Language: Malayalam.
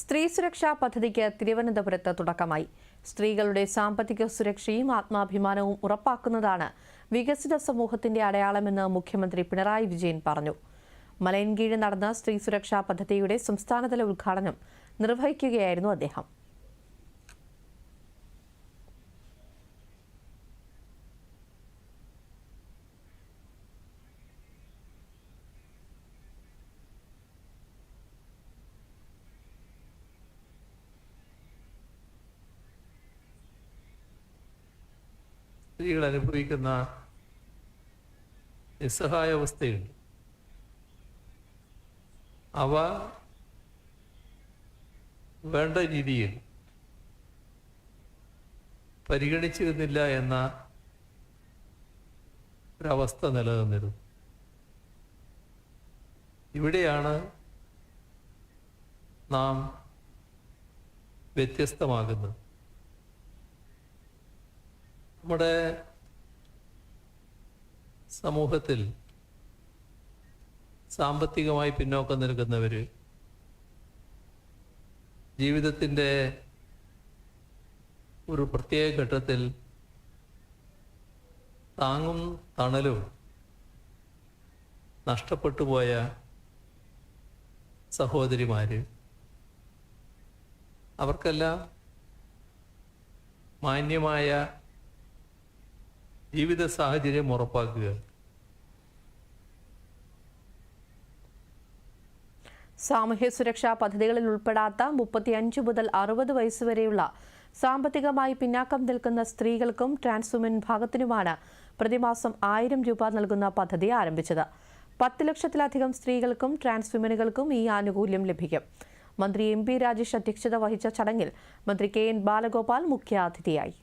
സ്ത്രീ സുരക്ഷാ പദ്ധതിക്ക് തിരുവനന്തപുരത്ത് തുടക്കമായി. സ്ത്രീകളുടെ സാമ്പത്തിക സുരക്ഷയും ആത്മാഭിമാനവും ഉറപ്പാക്കുന്നതാണ് വികസിത സമൂഹത്തിന്റെ അടയാളമെന്ന് മുഖ്യമന്ത്രി പിണറായി വിജയൻ പറഞ്ഞു. മലയൻകീഴ് നടന്ന സ്ത്രീ സുരക്ഷാ പദ്ധതിയുടെ സംസ്ഥാനതല ഉദ്ഘാടനം നിർവഹിക്കുകയായിരുന്നു അദ്ദേഹം. സ്ത്രീകൾ അനുഭവിക്കുന്ന നിസ്സഹായ അവസ്ഥയുണ്ട് അവ വേണ്ട രീതിയിൽ പരിഗണിച്ചിരുന്നില്ല എന്ന ഒരവസ്ഥ നിലനിന്നിരുന്നു. ഇവിടെയാണ് നാം വ്യത്യസ്തമാകുന്നത്. നമ്മുടെ സമൂഹത്തിൽ സാമ്പത്തികമായി പിന്നോക്കം നിൽക്കുന്നവർ ജീവിതത്തിന്റെ ഒരു പ്രത്യേക ഘട്ടത്തിൽ താങ്ങും തണലും നഷ്ടപ്പെട്ടു പോയ സഹോദരിമാർ അവർക്കെല്ലാം മാന്യമായ ജീവിത സാഹചര്യം ഉറപ്പാക്കുക. സാമൂഹ്യ സുരക്ഷാ പദ്ധതികളിൽ ഉൾപ്പെടാത്ത മുപ്പത്തിയഞ്ച് മുതൽ അറുപത് വയസ്സുവരെയുള്ള സാമ്പത്തികമായി പിന്നാക്കം നിൽക്കുന്ന സ്ത്രീകൾക്കും ട്രാൻസ്വുമൻ വിഭാഗത്തിനുമാണ് പ്രതിമാസം ആയിരം രൂപ നൽകുന്ന പദ്ധതി ആരംഭിച്ചത്. പത്ത് ലക്ഷത്തിലധികം സ്ത്രീകൾക്കും ട്രാൻസ്വുമനുകൾക്കും ഈ ആനുകൂല്യം ലഭിക്കും. മന്ത്രി എം രാജേഷ് അധ്യക്ഷത വഹിച്ച ചടങ്ങിൽ മന്ത്രി കെ എൻ ബാലഗോപാൽ മുഖ്യാതിഥിയായി.